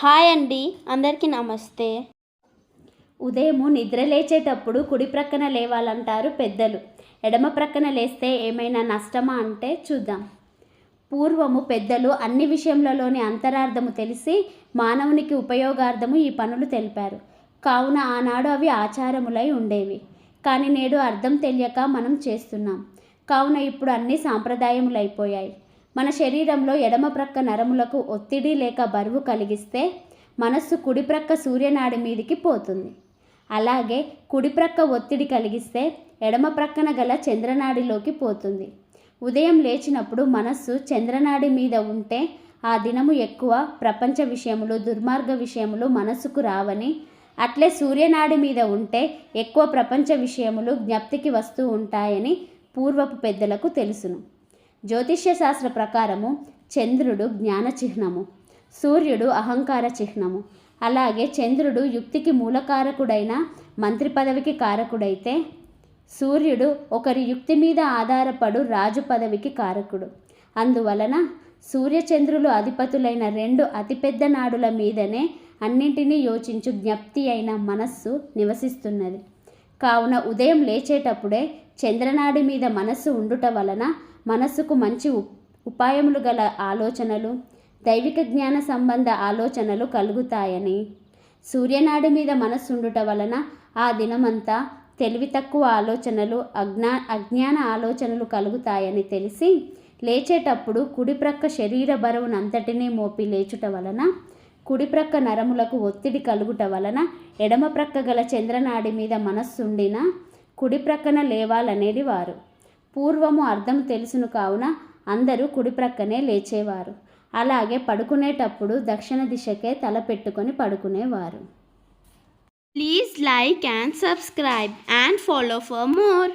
Hi అండి అందరికీ నమస్తే. ఉదయము నిద్ర లేచేటప్పుడు కుడి ప్రక్కన లేవాలంటారు పెద్దలు. ఎడమ ప్రక్కన లేస్తే ఏమైనా నష్టమా అంటే చూద్దాం. పూర్వము పెద్దలు అన్ని విషయములలోని అంతరార్థము తెలిసి మానవునికి ఉపయోగార్థము ఈ పనులు తెలిపారు. కావున ఆనాడు అవి ఆచారములై ఉండేవి. కానీ నేడు అర్థం తెలియక మనం చేస్తున్నాం. కావున ఇప్పుడు అన్ని సాంప్రదాయములైపోయాయి. మన శరీరంలో ఎడమ ప్రక్క నరములకు ఒత్తిడి లేక బరువు కలిగిస్తే మనస్సు కుడిప్రక్క సూర్యనాడి మీదికి పోతుంది. అలాగే కుడిప్రక్క ఒత్తిడి కలిగిస్తే ఎడమ ప్రక్కన గల చంద్రనాడిలోకి పోతుంది. ఉదయం లేచినప్పుడు మనస్సు చంద్రనాడి మీద ఉంటే ఆ దినము ఎక్కువ ప్రపంచ విషయములు దుర్మార్గ విషయములు మనస్సుకు రావని అట్లే సూర్యనాడి మీద ఉంటే ఎక్కువ ప్రపంచ విషయములు జ్ఞప్తికి వస్తూ ఉంటాయని పూర్వపు పెద్దలకు తెలుసును. జ్యోతిష్య శాస్త్ర ప్రకారము చంద్రుడు జ్ఞాన చిహ్నము సూర్యుడు అహంకార చిహ్నము అలాగే చంద్రుడు యుక్తికి మూలకారకుడైన మంత్రి పదవికి కారకుడైతే సూర్యుడు ఒకరి యుక్తి మీద ఆధారపడు రాజు పదవికి కారకుడు. అందువలన సూర్యచంద్రులు అధిపతులైన రెండు అతిపెద్ద నాడుల మీదనే అన్నింటినీ యోచించు జ్ఞప్తి అయిన మనస్సు నివసిస్తున్నది. కావున ఉదయం లేచేటప్పుడే చంద్రనాడి మీద మనస్సు ఉండుట వలన మనస్సుకు మంచి ఉపాయములు గల ఆలోచనలు దైవిక జ్ఞాన సంబంధ ఆలోచనలు కలుగుతాయని. సూర్యనాడి మీద మనస్సు ఉండుట వలన ఆ దినమంతా తెలివి తక్కువ ఆలోచనలు అజ్ఞా అజ్ఞాన ఆలోచనలు కలుగుతాయని తెలిసి లేచేటప్పుడు కుడిప్రక్క శరీర బరువునంతటినీ మోపి లేచుట వలన కుడిప్రక్క నరములకు ఒత్తిడి కలుగుట వలన ఎడమ ప్రక్క గల చంద్రనాడి మీద మనస్సుండిన కుడి ప్రక్కన లేవాలనేది వారు. పూర్వము అర్థం తెలుసును కావున అందరూ కుడి ప్రక్కనే లేచేవారు. అలాగే పడుకునేటప్పుడు దక్షిణ దిశకే తల పెట్టుకొని పడుకునేవారు. Please like and subscribe and follow for more.